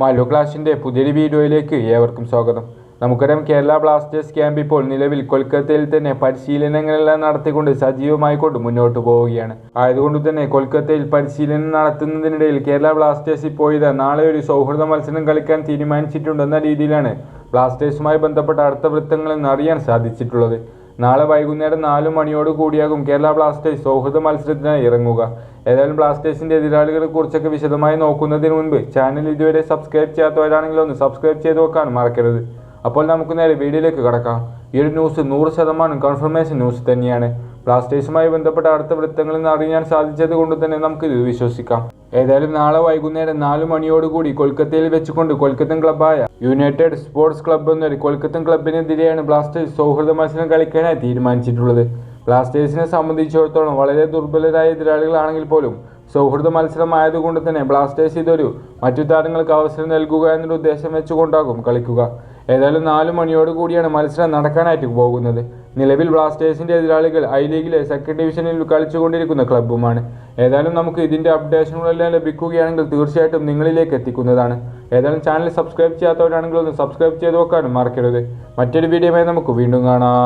മാലു ക്ലാഷിന്റെ പുതിയൊരു വീഡിയോയിലേക്ക് ഏവർക്കും സ്വാഗതം. നമുക്കറിയാം കേരള ബ്ലാസ്റ്റേഴ്സ് ക്യാമ്പ് ഇപ്പോൾ നിലവിൽ കൊൽക്കത്തയിൽ തന്നെ പരിശീലനങ്ങളെല്ലാം നടത്തിക്കൊണ്ട് സജീവമായിക്കൊണ്ട് മുന്നോട്ട് പോവുകയാണ്. ആയതുകൊണ്ട് തന്നെ കൊൽക്കത്തയിൽ പരിശീലനം നടത്തുന്നതിനിടയിൽ കേരള ബ്ലാസ്റ്റേഴ്സ് ഇപ്പോൾ ഇതാ നാളെ ഒരു സൗഹൃദ മത്സരം കളിക്കാൻ തീരുമാനിച്ചിട്ടുണ്ടെന്ന രീതിയിലാണ് ബ്ലാസ്റ്റേഴ്സുമായി ബന്ധപ്പെട്ട അടുത്ത വൃത്തങ്ങളെന്ന് അറിയാൻ സാധിച്ചിട്ടുള്ളത്. നാളെ വൈകുന്നേരം നാല് മണിയോട് കൂടിയാകും കേരള ബ്ലാസ്റ്റേഴ്സ് സൗഹൃദ മത്സരത്തിനായി ഇറങ്ങുക. ഏതായാലും ബ്ലാസ്റ്റേഴ്സിന്റെ എതിരാളികളെ കുറിച്ചൊക്കെ വിശദമായി നോക്കുന്നതിന് മുൻപ് ചാനൽ ഇതുവരെ സബ്സ്ക്രൈബ് ചെയ്യാത്തവരാണെങ്കിൽ ഒന്ന് സബ്സ്ക്രൈബ് ചെയ്ത് വെക്കാൻ മറക്കരുത്. അപ്പോൾ നമുക്ക് നേരെ വീഡിയോയിലേക്ക് കടക്കാം. ഈ ഒരു ന്യൂസ് നൂറ് ശതമാനം കൺഫർമേഷൻ ന്യൂസ് തന്നെയാണ്. ബ്ലാസ്റ്റേഴ്സുമായി ബന്ധപ്പെട്ട അടുത്ത വൃത്തങ്ങളിൽ നിന്ന് അറിയാൻ സാധിച്ചത് കൊണ്ട് തന്നെ നമുക്ക് ഇത് വിശ്വസിക്കാം. ഏതായാലും നാളെ വൈകുന്നേരം നാല് മണിയോടുകൂടി കൊൽക്കത്തയിൽ വെച്ചുകൊണ്ട് കൊൽക്കത്തൻ ക്ലബ്ബായ യുണൈറ്റഡ് സ്പോർട്സ് ക്ലബ്ബ് എന്നൊരു കൊൽക്കത്തൻ ക്ലബിനെതിരെയാണ് ബ്ലാസ്റ്റേഴ്സ് സൗഹൃദ മത്സരം കളിക്കാനായി തീരുമാനിച്ചിട്ടുള്ളത്. ബ്ലാസ്റ്റേഴ്സിനെ സംബന്ധിച്ചിടത്തോളം വളരെ ദുർബലരായ എതിരാളികളാണെങ്കിൽ പോലും സൗഹൃദ മത്സരമായതുകൊണ്ട് തന്നെ ബ്ലാസ്റ്റേഴ്സ് ഇതൊരു മറ്റു താരങ്ങൾക്ക് അവസരം നൽകുക എന്നൊരു ഉദ്ദേശം വെച്ചുകൊണ്ടാകും കളിക്കുക. ഏതായാലും നാല് മണിയോട് കൂടിയാണ് മത്സരം നടക്കാനായിട്ട് പോകുന്നത്. നിലവിൽ ബ്ലാസ്റ്റേഴ്സിന്റെ എതിരാളികൾ ഐ ലീഗിലെ സെക്കൻഡ് ഡിവിഷനിൽ കളിച്ചുകൊണ്ടിരിക്കുന്ന ക്ലബ്ബുമാണ്. ഏതായാലും നമുക്ക് ഇതിന്റെ അപ്ഡേഷനുകളെല്ലാം ലഭിക്കുകയാണെങ്കിൽ തീർച്ചയായിട്ടും നിങ്ങളിലേക്ക് എത്തിക്കുന്നതാണ്. ഏതായാലും ചാനൽ സബ്സ്ക്രൈബ് ചെയ്യാത്തവരാണെങ്കിൽ ഒന്ന് സബ്സ്ക്രൈബ് ചെയ്ത് നോക്കാനും മറക്കരുത്. മറ്റൊരു വീഡിയോയുമായി നമുക്ക് വീണ്ടും കാണാം.